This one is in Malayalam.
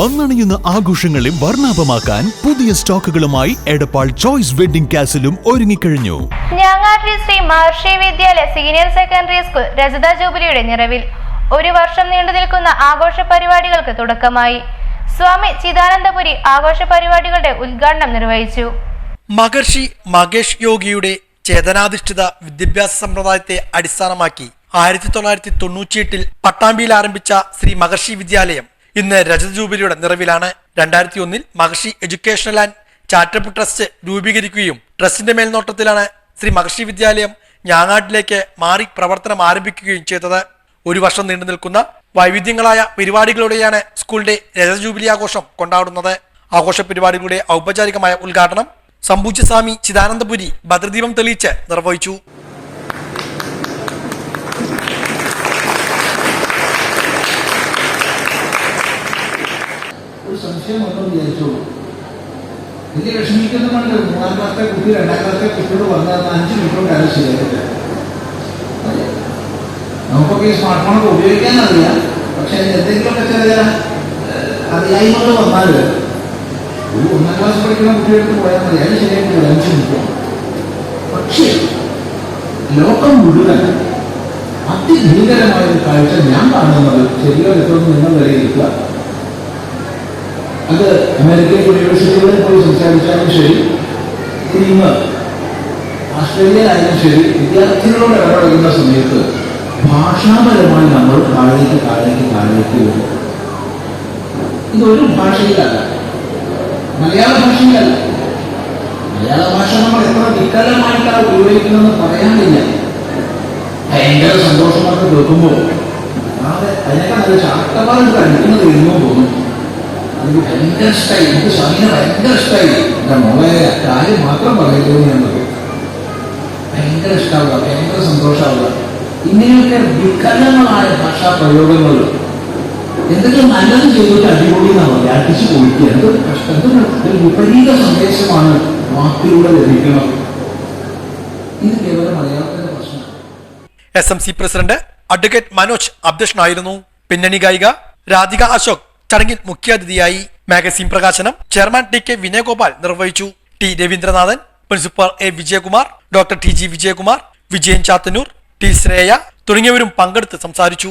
വന്നണിയുന്ന ആഘോഷങ്ങളെ വർണാഭമാക്കാൻ പുതിയ സ്റ്റോക്കുകളുമായി എടപ്പാൾ ചോയ്സ് വെഡിംഗ് കാസിലും ഒരുങ്ങിക്കഴിഞ്ഞു. Njangattiri Shri Maharshi Vidyalaya senior secondary school രജത ജൂബിലിയുടെ നിറവിൽ ഒരു വർഷം നീണ്ടു നിൽക്കുന്ന ആഘോഷ പരിപാടികൾക്ക് തുടക്കമായി. സ്വാമി ചിദാനന്ദപുരി ആഘോഷ പരിപാടികളുടെ ഉദ്ഘാടനം നിർവഹിച്ചു. മഹർഷി മകേഷ് യോഗിയുടെ ചേതനാധിഷ്ഠിത വിദ്യാഭ്യാസ സമ്പ്രദായത്തെ അടിസ്ഥാനമാക്കി ആയിരത്തി തൊള്ളായിരത്തി തൊണ്ണൂറ്റിയെട്ടിൽ പട്ടാമ്പിയിൽ ആരംഭിച്ച ശ്രീ മഹർഷി വിദ്യാലയം ഇന്ന് രജത ജൂബിലിയുടെ നിറവിലാണ് രണ്ടായിരത്തി ഒന്നിൽ Maharshi educational and charitable trust രൂപീകരിക്കുകയും ട്രസ്റ്റിന്റെ മേൽനോട്ടത്തിലാണ് ശ്രീ മഹർഷി വിദ്യാലയം ഞാങ്ങാട്ടിലേക്ക് മാറി പ്രവർത്തനം ആരംഭിക്കുകയും ചെയ്തത്. ഒരു വർഷം നീണ്ടു നിൽക്കുന്ന വൈവിധ്യങ്ങളായ പരിപാടികളോടെയാണ് സ്കൂളിന്റെ രജത ജൂബിലി ആഘോഷം കൊണ്ടാടുന്നത്. ആഘോഷ പരിപാടികളുടെ ഔപചാരികമായ ഉദ്ഘാടനം സമ്പൂജ്യസ്വാമി ചിദാനന്ദപുരി ഭദ്രദീപം തെളിയിച്ച് നിർവഹിച്ചു. ഒരു മൊത്തം വിചാരിച്ചോളൂ വലിയ വിഷമിക്കുന്നുണ്ട് മൂന്നാം ക്ലാസ്സിലെ കുട്ടി രണ്ടാം ക്ലാസ്സിലെ കുട്ടിയോട് വന്നാൽ അഞ്ച് മിനിറ്റ് കാര്യം ശരിയാക്കില്ല നമുക്കൊക്കെ ഈ സ്മാർട്ട് ഫോണൊക്കെ ഉപയോഗിക്കാൻ അറിയാം പക്ഷെ എന്തെങ്കിലുമൊക്കെ ചെറിയ അറിയായ്മകൾ വന്നാൽ ഒരു ഒന്നാം ക്ലാസ് പഠിക്കുന്ന കുട്ടികൾക്ക് പോയാൽ മതി. അത് ശരിയായിട്ട് അഞ്ച് മിനിറ്റ് പക്ഷേ ലോകം മുഴുവൻ അതിഭീകരമായ ഒരു കാഴ്ച ഞാൻ കാണുന്നത് ശരിയോ എന്ന് നിങ്ങൾ വിലയിരുത്തുക അത് അമേരിക്കൻ യൂണിവേഴ്സിറ്റികളിൽ പോയി സംസാരിച്ചാലും ശരി. ഇന്ന് ഓസ്ട്രേലിയയിലായാലും ശരി വിദ്യാർത്ഥികളോട് ഇടപെടുന്ന സമയത്ത് ഭാഷാപരമായി നമ്മൾ താഴേക്ക് താഴേക്ക് താഴേക്ക് വരും. ഇതൊരു ഭാഷയിലല്ല. മലയാള ഭാഷയിലല്ല. മലയാള ഭാഷ നമ്മൾ എത്ര വികലമായിട്ടാണ് ഉപയോഗിക്കുന്നതെന്ന് പറയാനില്ല. ഭയങ്കര സന്തോഷമൊക്കെ കേൾക്കുമ്പോൾ. അതിനേക്കാൾ അത് ചാട്ടപ്പാട് കഴിക്കുന്നത് എന്നും തോന്നും എനിക്ക് ഭയങ്കര ഇഷ്ടമായി എനിക്ക് സ്വാമിനെ ഭയങ്കര ഇഷ്ടമായി. മോളെ കാര്യം മാത്രം പറയുന്നത് ഞാൻ പറയും ഭയങ്കര ഇഷ്ടമാവുക ഭയങ്കര സന്തോഷമാവുക. ഇങ്ങനെയൊക്കെ വികലങ്ങളായ ഭാഷാ പ്രയോഗങ്ങൾ എന്തെങ്കിലും നല്ലത് ചെയ്തിട്ട് അടിപൊളി എന്നാണ് അടിച്ചു പോയിക്കുക എന്ത് കഷ്ടം എന്തൊരു ഒരു വിപരീത സന്ദേശമാണ് വാക്കിലൂടെ ഇത് കേവലം മലയാളത്തിന്റെ പ്രശ്നമാണ്. S M C president advocate Manoj അധ്യക്ഷനായിരുന്നു പിന്നണി ഗായിക രാധിക അശോക്. ചടങ്ങിൽ മുഖ്യാതിഥിയായി മാഗസിൻ പ്രകാശനം ചെയർമാൻ ടി കെ വിനയഗോപാൽ നിർവഹിച്ചു. T Raveendranathan principal A Vijayakumar doctor T G Vijayakumar Vijayan Chathannoor T Sreya തുടങ്ങിയവരും പങ്കെടുത്ത് സംസാരിച്ചു.